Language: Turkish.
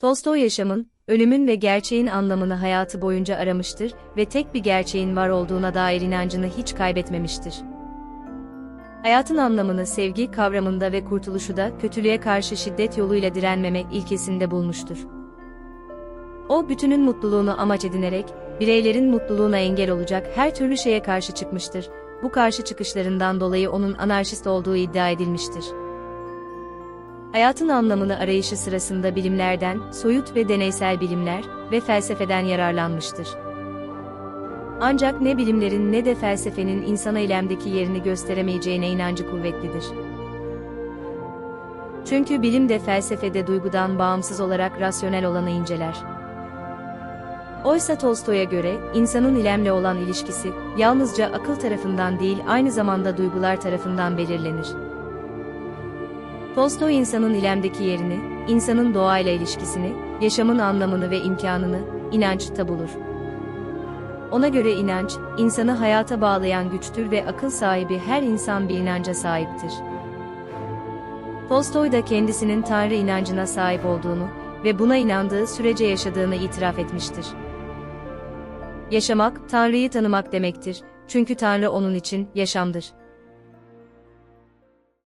Tolstoy yaşamın, ölümün ve gerçeğin anlamını hayatı boyunca aramıştır ve tek bir gerçeğin var olduğuna dair inancını hiç kaybetmemiştir. Hayatın anlamını sevgi kavramında ve kurtuluşu da kötülüğe karşı şiddet yoluyla direnmemek ilkesinde bulmuştur. O bütünün mutluluğunu amaç edinerek, bireylerin mutluluğuna engel olacak her türlü şeye karşı çıkmıştır. Bu karşı çıkışlarından dolayı onun anarşist olduğu iddia edilmiştir. Hayatın anlamını arayışı sırasında bilimlerden, soyut ve deneysel bilimler ve felsefeden yararlanmıştır. Ancak ne bilimlerin ne de felsefenin insana eylemdeki yerini gösteremeyeceğine inancı kuvvetlidir. Çünkü bilim de felsefede duygudan bağımsız olarak rasyonel olanı inceler. Oysa Tolstoy'a göre, insanın ilemle olan ilişkisi, yalnızca akıl tarafından değil aynı zamanda duygular tarafından belirlenir. Tolstoy insanın ilemdeki yerini, insanın doğayla ilişkisini, yaşamın anlamını ve imkanını, inançta bulur. Ona göre inanç, insanı hayata bağlayan güçtür ve akıl sahibi her insan bir inanca sahiptir. Tolstoy da kendisinin Tanrı inancına sahip olduğunu ve buna inandığı sürece yaşadığını itiraf etmiştir. Yaşamak, Tanrı'yı tanımak demektir, çünkü Tanrı onun için yaşamdır.